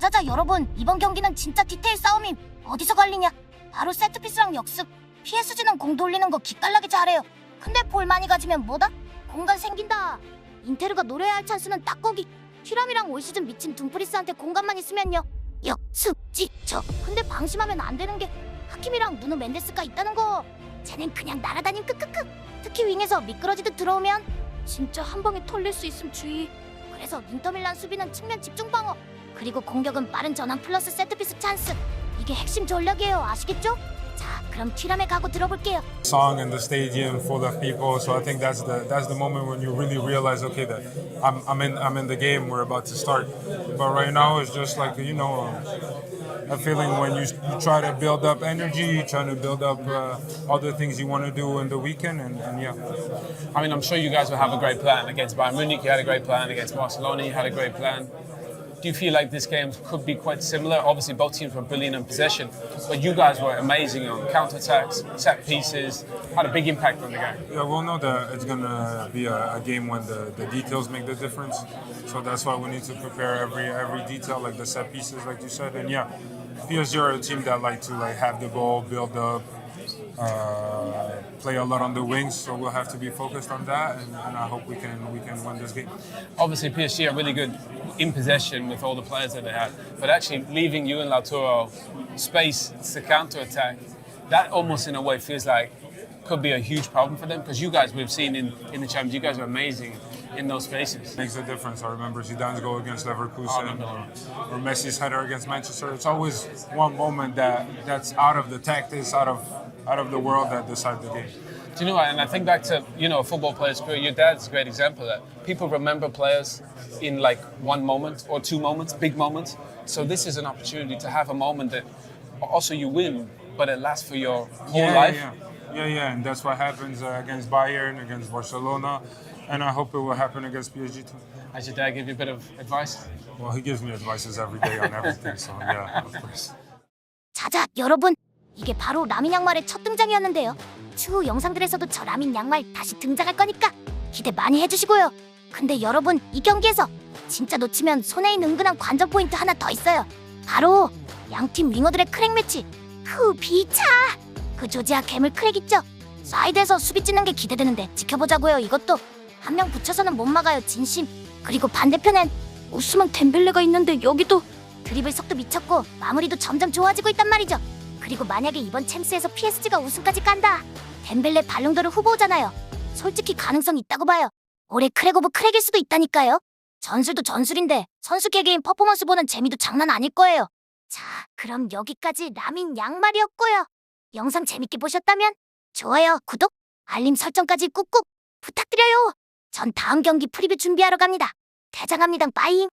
자자자 여러분. 이번 경기는 진짜 디테일 싸움임. 어디서 갈리냐? 바로 세트피스랑 역습. PSG는 공 돌리는 거 기깔나게 잘해요. 근데 볼 많이 가지면 뭐다? 공간 생긴다. 인테르가 노려야 할 찬스는 딱 거기. 휘람이랑 올 시즌 미친 둠프리스한테 공간만 있으면요. 역습 지쳐. 근데 방심하면 안 되는 게 하킴이랑 누누 멘데스가 있다는 거. 쟤는 그냥 날아다님 크크크. 특히 윙에서 미끄러지듯 들어오면 진짜 한 방에 털릴 수 있음 주의. 그래서 인터밀란 수비는 측면 집중 방어 그리고 공격은 빠른 전환 플러스 세트피스 찬스 이게 핵심 전략이에요 아시겠죠? 자 그럼 튀람에 가고 들어볼게요 song in the stadium full of people. So I think that's the that's the moment when you really realize, okay, that I'm I'm in I'm in the game. We're about to start. But right now it's just like you know a feeling when you, you try to build up energy, you try to build up uh, other things you want to do in the weekend, and, and yeah. I mean, I'm sure you guys will have a great plan against Bayern Munich. You had a great plan against Barcelona. You had a great plan. Do you feel like this game could be quite similar? Obviously, both teams were brilliant in possession, but you guys were amazing on counter-attacks, set pieces, had a big impact on the game. Yeah, we'll know that it's gonna be a, a game when the, the details make the difference. So that's why we need to prepare every every detail, like the set pieces, like you said. And yeah, PSG are a team that like to like have the ball, build up, uh, play a lot on the wings. So we'll have to be focused on that, and, and I hope we can we can win this game. Obviously, PSG are really good in possession with all the players that they have, but actually leaving you and Lautaro space to counter-attack, that almost in a way feels like could be a huge problem for them because you guys we've seen in, in the Champions, you guys are amazing in those spaces. makes a difference. I remember Zidane's goal against Leverkusen or, or Messi's header against Manchester. It's always one moment that that's out of the tactics, out of out of the world that decide the game. Do you know what? And I think back to you know a football player's career. Your dad's a great example of that. People remember players in like one moment or two moments, big moments. So this is an opportunity to have a moment that also you win, but it lasts for your whole yeah, life. Yeah, yeah, yeah, and that's what happens uh, against Bayern, against Barcelona, and I hope it will happen against PSG too. Has your dad give you a bit of advice? Well, he gives me advices every day on everything, so yeah, of course. 자자 여러분 이게 바로 라민 양말의 첫 등장이었는데요. 추후 영상들에서도 저 라민 양말 다시 등장할 거니까 기대 많이 해주시고요. 근데 여러분 이 경기에서 진짜 놓치면 있는 은근한 관전 포인트 하나 더 있어요. 바로 양팀 윙어들의 크랙 매치. 그 비차! 그 조지아 괴물 크랙 있죠? 사이드에서 수비 찌는 게 기대되는데 지켜보자고요 이것도. 한 명 붙여서는 못 막아요 진심. 그리고 반대편엔 우스만 덴벨레가 있는데 여기도 드리블 속도 미쳤고 마무리도 점점 좋아지고 있단 말이죠. 그리고 만약에 이번 챔스에서 PSG가 우승까지 깐다. 덴벨레 발롱도르 후보잖아요. 솔직히 가능성 있다고 봐요. 올해 크랙 오브 크랙일 수도 있다니까요. 전술도 전술인데 선수 개개인 퍼포먼스 보는 재미도 장난 아닐 거예요. 자, 그럼 여기까지 라민 양말이었고요. 영상 재밌게 보셨다면 좋아요, 구독, 알림 설정까지 꾹꾹 부탁드려요. 전 다음 경기 프리뷰 준비하러 갑니다. 대장합니다. 빠잉.